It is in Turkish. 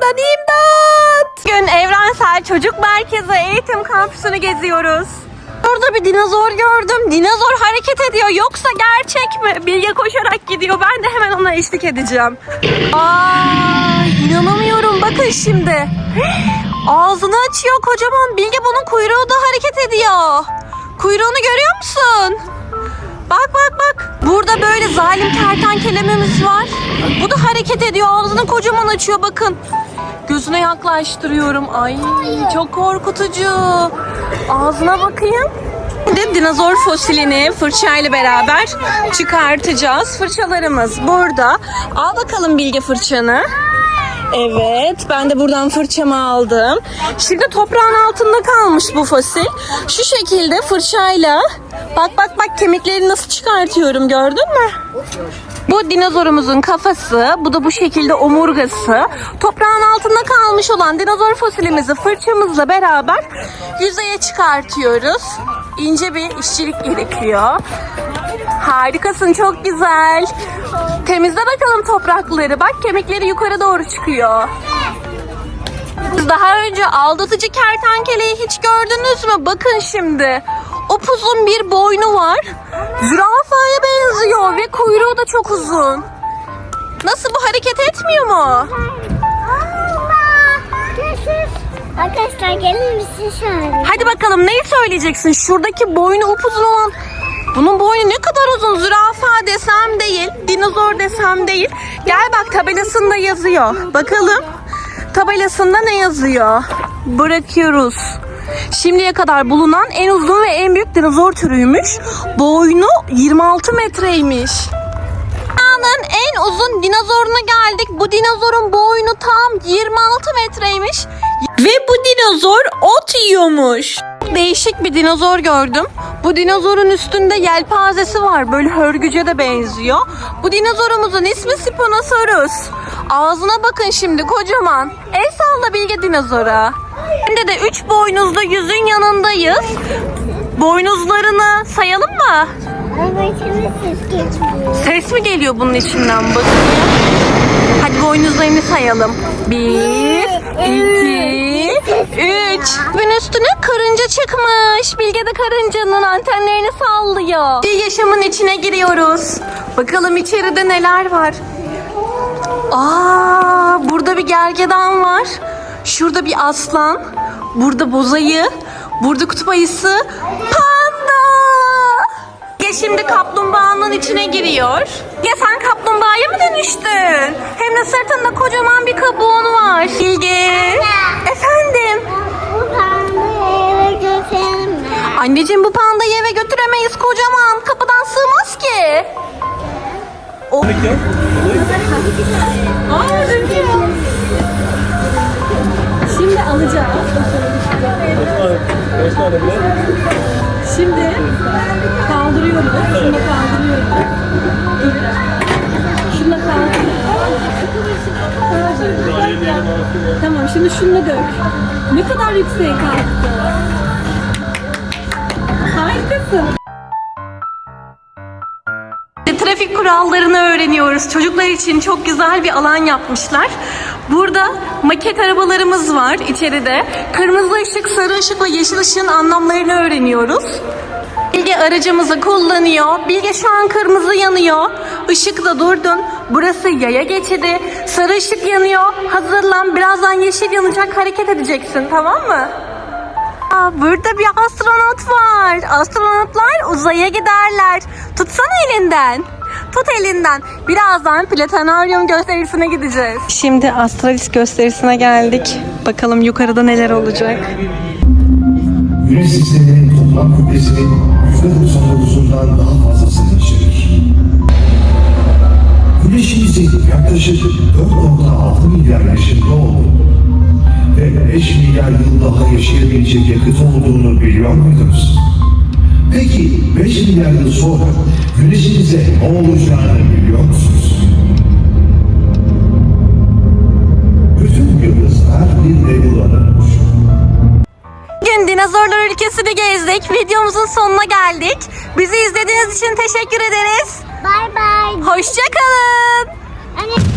buradan imdat. Bugün Evrensel Çocuk Merkezi Eğitim Kampüsü'nü geziyoruz. Orada bir dinozor gördüm. Dinozor hareket ediyor. Yoksa gerçek mi? Bilge koşarak gidiyor. Ben de hemen ona eşlik edeceğim. Aa, inanamıyorum. Bakın şimdi. Ağzını açıyor kocaman. Bilge bunun kuyruğu da hareket ediyor. Kuyruğunu görüyor musun? Bak bak bak. Burada böyle zalim kertenkelememiz var. Bu da hareket ediyor. Ağzını kocaman açıyor bakın. Gözüne yaklaştırıyorum. Ay çok korkutucu. Ağzına bakayım. Şimdi dinozor fosilini fırçayla beraber çıkartacağız. Fırçalarımız burada. Al bakalım Bilge fırçanı. Evet, ben de buradan fırçamı aldım. Şimdi toprağın altında kalmış bu fosil. Şu şekilde fırçayla bak bak bak kemikleri nasıl çıkartıyorum gördün mü? Bu dinozorumuzun kafası, bu da bu şekilde omurgası. Toprağın altında kalmış olan dinozor fosilimizi fırçamızla beraber yüzeye çıkartıyoruz. İnce bir işçilik gerekiyor. Harikasın çok güzel. Temizle bakalım toprakları. Bak kemikleri yukarı doğru çıkıyor. Daha önce aldatıcı kertenkeleyi hiç gördünüz mü? Bakın şimdi. Upuzun bir boynu var. Zürafaya benziyor ve kuyruğu da çok uzun. Nasıl bu hareket etmiyor mu? Arkadaşlar gelir misin şöyle? Hadi bakalım neyi söyleyeceksin? Şuradaki boynu upuzun olan bunun boynu ne kadar uzun? Zürafa desem değil, dinozor desem değil. Gel bak tabelasında yazıyor. Bakalım tabelasında ne yazıyor? Bırakıyoruz. Şimdiye kadar bulunan en uzun ve en büyük dinozor türüymüş. Boynu 26 metreymiş. Dünyanın en uzun dinozoruna geldik. Bu dinozorun boynu tam 26 metreymiş. Ve bu dinozor ot yiyormuş. Değişik bir dinozor gördüm. Bu dinozorun üstünde yelpazesi var. Böyle hörgüce de benziyor. Bu dinozorumuzun ismi Spinosaurus. Ağzına bakın şimdi kocaman. El salla bilge dinozora. Şimdi de üç boynuzlu yüzün yanındayız. Boynuzlarını sayalım mı? Ses mi geliyor bunun içinden bakayım? Hadi boynuzlarını sayalım. Bir, iki, üç. Gün üstüne karınca çıkmış. Bilge de karıncanın antenlerini sallıyor. Bir yaşamın içine giriyoruz. Bakalım içeride neler var. Aa, burada bir gergedan var. Şurada bir aslan. Burada bozayı. Burada kutup ayısı. Panda. Ya şimdi kaplumbağanın içine giriyor. Ya sen kaplumbağaya mı dönüştün? Anneciğim bu pandayı eve götüremeyiz kocaman. Kapıdan sığmaz ki. O... Aa, dönüyor. Şimdi alacağız. Şimdi kaldırıyoruz. Şunu kaldırıyoruz. Şunu kaldırıyoruz. Tamam şimdi şunu dök. Ne kadar yükseğe kalktı. Harikasın. Trafik kurallarını öğreniyoruz. Çocuklar için çok güzel bir alan yapmışlar. Burada maket arabalarımız var içeride. Kırmızı ışık, sarı ışık ve yeşil ışığın anlamlarını öğreniyoruz. Bilge aracımızı kullanıyor. Bilge şu an kırmızı yanıyor. Işıkta durdun. Burası yaya geçidi. Sarı ışık yanıyor. Hazırlan. Birazdan yeşil yanacak. Hareket edeceksin. Tamam mı? Aa, burada bir astronot var. Astronotlar uzaya giderler. Tutsana elinden. Tut elinden. Birazdan planetaryum gösterisine gideceğiz. Şimdi astralis gösterisine geldik. Bakalım yukarıda neler olacak. Güneş sisteminin toplam kütlesinin %99'undan daha fazlasını içerir. Güneşimizin yaklaşık 4.6 milyar yaşında olduğunu ve 5 milyar yıl daha yaşayabilecek yakıt olduğunu biliyor muydunuz? Peki 5 milyar yıl sonra güneşimize ne olacağını biliyor musunuz? Bütün yıldızlar bir oluşur. Bugün dinozorlar ülkesini gezdik. Videomuzun sonuna geldik. Bizi izlediğiniz için teşekkür ederiz. Bay bay. Hoşçakalın. Anne